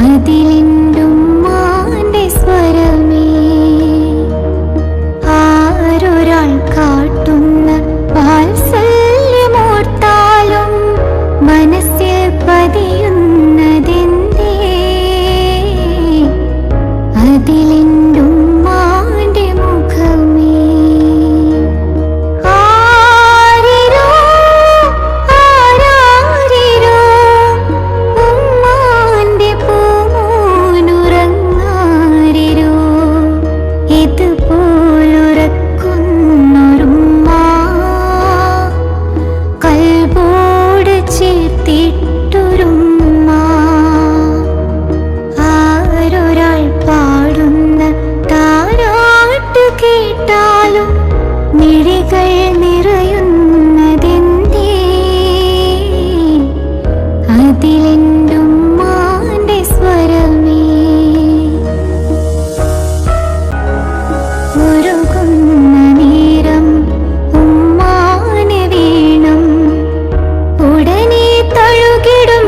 അതിലിൻ്റെ കേട്ടാലും മിഴികൾ നിറയുന്നതെന്തേ? സ്വരമേ. വീണം. തഴുകിടും